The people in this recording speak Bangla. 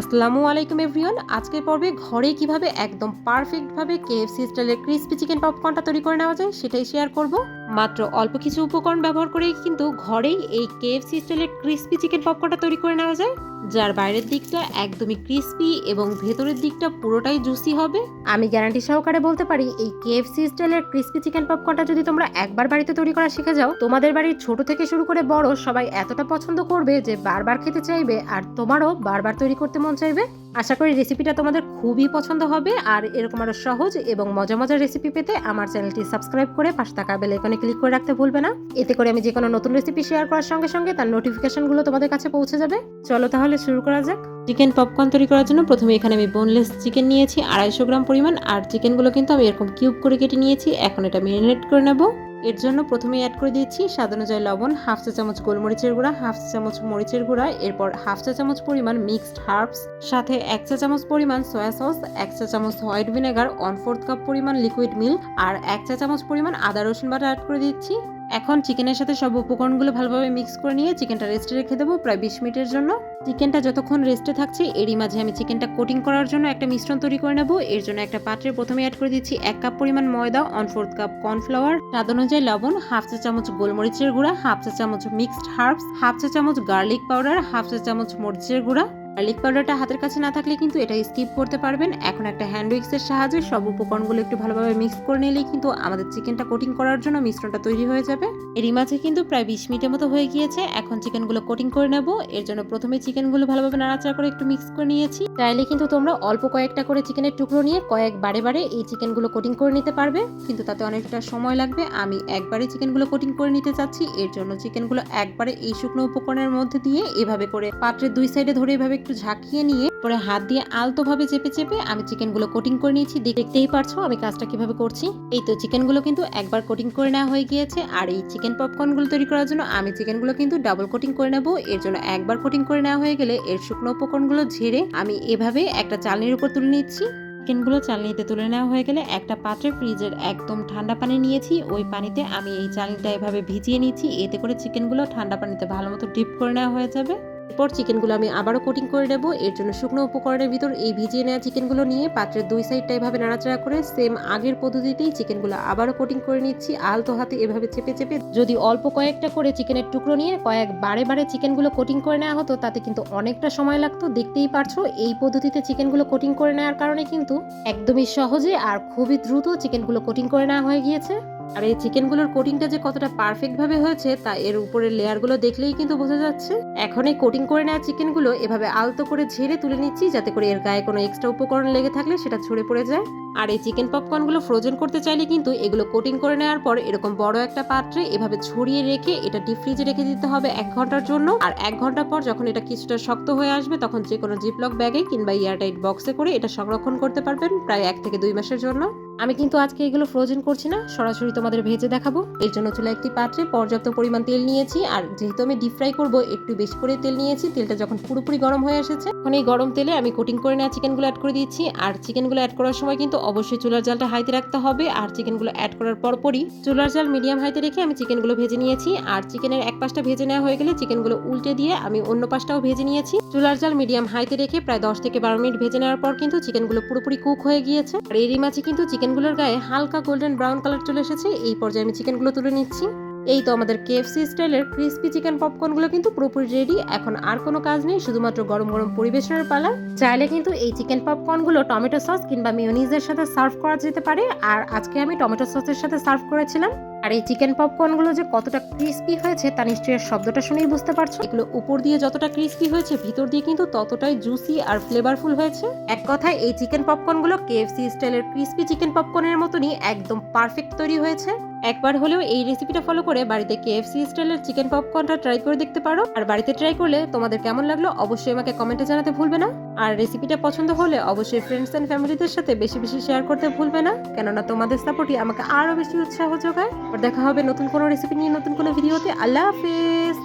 আসসালামু আলাইকুম এভরিওয়ান। আজকের পর্বে ঘরে কীভাবে একদম পারফেক্টভাবে কেএফসি স্টাইলের ক্রিস্পি চিকেন পপকর্নটা তৈরি করে নেওয়া যায় সেটাই শেয়ার করব। মাত্র অল্প কিছু উপকরণ ব্যবহার করেই কিন্তু ঘরেই এই কেএফসি স্টাইলের ক্রিস্পি চিকেন পপকর্নটা তৈরি করে নেওয়া যায়, যার বাইরের দিকটা একদমই ক্রিস্পি এবং ভেতরের দিকটা পুরোটাই জুসি হবে। আমি গ্যারান্টি সহকারে বলতে পারি, এই কেএফসি স্টাইলের ক্রিস্পি চিকেন পপকর্নটা যদি তোমরা একবার বাড়িতে তৈরি করা শিখে যাও, তোমাদের বাড়ির ছোট থেকে শুরু করে বড় সবাই এতটা পছন্দ করবে যে বারবার খেতে চাইবে আর তোমারও বারবার তৈরি করতে মন চাইবে? আশা করি রেসিপিটা তোমাদের খুবই পছন্দ হবে। আর এরকম আরও সহজ এবং মজা মজার রেসিপি পেতে আমার চ্যানেলটি সাবস্ক্রাইব করে পাশে থাকা বেল আইকনে ক্লিক করে রাখতে ভুলবে না। এতে করে আমি যে কোনো নতুন রেসিপি শেয়ার করার সঙ্গে সঙ্গে তার নোটিফিকেশনগুলো তোমাদের কাছে পৌঁছে যাবে। চলো তাহলে শুরু করা যাক। চিকেন পপকর্ন তৈরি করার জন্য প্রথমে এখানে আমি বোনলেস চিকেন নিয়েছি, আড়াইশো গ্রাম পরিমাণ। আর চিকেনগুলো কিন্তু আমি এরকম কিউব করে কেটে নিয়েছি। এখন এটা মেরিনেট করে নেব। এর জন্য প্রথমে অ্যাড করে দিচ্ছি স্বাদ অনুযায়ী লবণ হাফ চা চামচ গোলমরিচের গুঁড়া হাফ চা চামচ মরিচের গুঁড়া, এরপর হাফ চা চামচ পরিমাণ মিক্সড হার্বস সাথে এক চা চামচ পরিমাণ সয়া সস এক চা চামচ white vinegar one fourth cup পরিমাণ লিকুইড মিল্ক আর এক চা চামচ পরিমাণ আদা রসুন বাটা অ্যাড করে দিচ্ছি। এখন চিকেনের সাথে সব উপকরণগুলো ভালোভাবে মিক্স করে নিয়ে চিকেনটা রেস্টে রেখে দেবো প্রায় বিশ মিনিটের জন্য। চিকেনটা যতক্ষণ রেস্টে থাকছে, এরই মাঝে আমি চিকেনটা কোটিং করার জন্য একটা মিশ্রণ তৈরি করে নেব। এর জন্য একটা পাত্রে প্রথমে অ্যাড করে দিচ্ছি এক কাপ পরিমাণ ময়দা ওয়ান ফোর্থ কাপ কর্নফ্লাওয়ার স্বাদ অনুযায়ী লবণ হাফ চা চামচ গোলমরিচের গুঁড়া হাফ চা চামচ মিক্সড হার্বস হাফ চা চামচ গার্লিক পাউডার হাফ চা চামচ মরিচের গুঁড়া। গার্লিক পাউডারটা হাতের কাছে না থাকলে কিন্তু এটা স্কিপ করতে পারবেন। এখন একটা হ্যান্ড উইক্সের সাহায্যে সব উপকরণগুলো একটু ভালোভাবে মিক্স করে নিলেই কিন্তু আমাদের চিকেনটা কোটিং করার জন্য মিশ্রণটা তৈরি হয়ে যাবে। এরই মাঝে কিন্তু প্রায় বিশ মিনিটের মতো হয়ে গিয়েছে। এখন চিকেনগুলো কোটিং করে নেব। এর জন্য প্রথমে চিকেনগুলো ভালোভাবে নাড়াচাড়া করে একটু মিক্স করে নিয়েছি। চাইলে কিন্তু তোমরা অল্প কয়েকটা করে চিকেনের টুকরো নিয়ে কয়েক বারে বারে এই চিকেনগুলো কোটিং করে নিতে পারবে। কিন্তু তাতে অনেকটা সময় লাগবে। আমি একবারে চিকেনগুলো কোটিং করে নিতে চাচ্ছি। এর জন্য চিকেনগুলো একবারে এই শুকনো উপকরণের মধ্যে দিয়ে এভাবে করে পাত্রের দুই সাইডে ধরে এভাবে একটু ঝাঁকিয়ে নিয়ে পরে হাত দিয়ে আলতোভাবে চেপে চেপে আমি চিকেনগুলো কোটিং করে নিয়েছি। দেখতেই পারছ আমি কাজটা কীভাবে করছি। এই তো চিকেনগুলো কিন্তু একবার কোটিং করে নেওয়া হয়ে গিয়েছে। আর এই চিকেন পপকর্নগুলো তৈরি করার জন্য আমি চিকেনগুলো কিন্তু ডাবল কোটিং করে নেব। এর জন্য একবার কোটিং করে নেওয়া হয়ে গেলে এর শুকনো উপকরণগুলো ঝেড়ে আমি এভাবে একটা চালনির উপর তুলে নিচ্ছি। চিকেনগুলো চালনিতে তুলে নেওয়া হয়ে গেলে একটা পাত্রে ফ্রিজের একদম ঠান্ডা পানি নিয়েছি। ওই পানিতে আমি এই চালনিটা এভাবে ভিজিয়ে নিচ্ছি। এতে করে চিকেনগুলো ঠান্ডা পানিতে ভালো মতো ডিপ করে নেওয়া হয়ে যাবে। এরপর চিকেনগুলো আমি আবারও কোটিং করে নেব। এর জন্য শুকনো উপকরণের ভিতর এই ভিজিয়ে নেওয়া চিকেনগুলো নিয়ে পাত্রের দুই সাইডটা এভাবে নাড়াচাড়া করে সেম আগের পদ্ধতিতেই চিকেনগুলো আবারও কোটিং করে নিচ্ছি। আলতো হাতে এভাবে চেপে চেপে যদি অল্প কয়েকটা করে চিকেনের টুকরো নিয়ে কয়েক বারে বারে চিকেনগুলো কোটিং করে নেওয়া হতো, তাতে কিন্তু অনেকটা সময় লাগতো। দেখতেই পারছ, এই পদ্ধতিতে চিকেনগুলো কোটিং করে নেওয়ার কারণে কিন্তু একদমই সহজে আর খুবই দ্রুত চিকেনগুলো কোটিং করে নেওয়া হয়ে গিয়েছে। আর এই চিকেনগুলোর কোটিংটা যে কতটা পারফেক্ট ভাবে হয়েছে, তা এর উপরের লেয়ারগুলো দেখলেই কিন্তু বোঝা যাচ্ছে। এখন এই কোটিং করে নেওয়া চিকেনগুলো এভাবে আলতো করে ঝেড়ে তুলে নিচ্ছি, যাতে করে এর গায়ে কোনো এক্সট্রা উপকরণ লেগে থাকলে সেটা ছড়ে পড়ে যায়। আর এই চিকেন পপকর্নগুলো ফ্রোজেন করতে চাইলে কিন্তু এগুলো কোটিং করে নেওয়ার পর এরকম বড় একটা পাত্রে এভাবে ছড়িয়ে রেখে এটা ডিপ ফ্রিজে রেখে দিতে হবে এক ঘণ্টার জন্য। আর এক ঘণ্টা পর যখন এটা কিছুটা শক্ত হয়ে আসবে, তখন যে কোনো জিপলক ব্যাগে কিংবা এয়ারটাইট বক্সে করে এটা সংরক্ষণ করতে পারবেন প্রায় এক থেকে দুই মাসের জন্য। আমি কিন্তু আজকে এগুলো ফ্রোজেন করছি না। সরাসরি তোমাদের ভেজে দেখাবো। এর জন্য চুলা একটি পাত্রে পর্যাপ্ত পরিমাণ তেল নিয়েছি। আর যেহেতু আমি ডিপ ফ্রাই করব, একটু বেশি করে তেল নিয়েছি। তেলটা যখন পুরোপুরি গরম হয়ে এসেছে তখন এই গরম তেলে আমি কোটিং করে নেওয়া চিকেনগুলো অ্যাড করে দিচ্ছি আর চিকেনগুলো অ্যাড করার সময় কিন্তু অবশ্যই চুলার জালটা হাইতে রাখতে হবে। আর চিকেনগুলো অ্যাড করার পরপরই চুলার জাল মিডিয়াম হাইতে রেখে আমি চিকেনগুলো ভেজে নিয়েছি। আর চিকেনের এক পাশটা ভেজে নেওয়া হয়ে গেলে চিকেনগুলো উল্টে দিয়ে আমি অন্য পাশটাও ভেজে নিয়েছি। চুলার জাল মিডিয়াম হাইতে রেখে প্রায় দশ থেকে বারো মিনিট ভেজে নেওয়ার পর কিন্তু চিকেনগুলো পুরোপুরি কুক হয়ে গিয়েছে। আর এরই মাঝে কিন্তু চিকেনগুলোর গায়ে হালকা গোল্ডেন ব্রাউন কালার চলে এসেছে। এই পর্যায়ে আমি চিকেনগুলো তুলে নিচ্ছি। এই তো আমাদের কেএফসি স্টাইলের ক্রিস্পি চিকেন পপকর্নগুলো কিন্তু পুরোপুরি রেডি এখন আর কোনো কাজ নেই, শুধুমাত্র গরম গরম পরিবেশনের পালা। চাইলে কিন্তু এই চিকেন পপকর্নগুলো টমেটো সস কিংবা মিওনিজের সাথে সার্ভ করা যেতে পারে। আর আজকে আমি টমেটো সসের সাথে সার্ভ করেছিলাম। আর এই চিকেন পপকর্নগুলো যে কতটা ক্রিস্পি হয়েছে তা নিশ্চয়ই শব্দটা শুনেই বুঝতে পারছ? এগুলো উপর দিয়ে যতটা ক্রিস্পি হয়েছে ভিতর দিয়ে কিন্তু ততটাই জুসি আর ফ্লেভারফুল হয়েছে। এক কথায় এই চিকেন পপকর্নগুলো কেএফসি স্টাইলের ক্রিস্পি চিকেন পপকর্নের মতনই একদম পারফেক্ট তৈরি হয়েছে। একবার হলেও এই রেসিপিটা ফলো করে বাড়িতে কেএফসি স্টাইলের চিকেন পপকর্নটা ট্রাই করে দেখতে পারো। আর বাড়িতে ট্রাই করলে তোমাদের কেমন লাগল অবশ্যই আমাকে কমেন্টে জানাতে ভুলবে না। আর রেসিপিটা পছন্দ হলে অবশ্যই ফ্রেন্ডস অ্যান্ড ফ্যামিলিদের সাথে বেশি বেশি শেয়ার করতে ভুলবে না। কেননা তোমাদের সাপোর্টই আমাকে আরও বেশি উৎসাহ যোগায়। আর দেখা হবে নতুন কোনো রেসিপি নিয়ে নতুন কোনো ভিডিওতে আল্লাহ হাফিজ!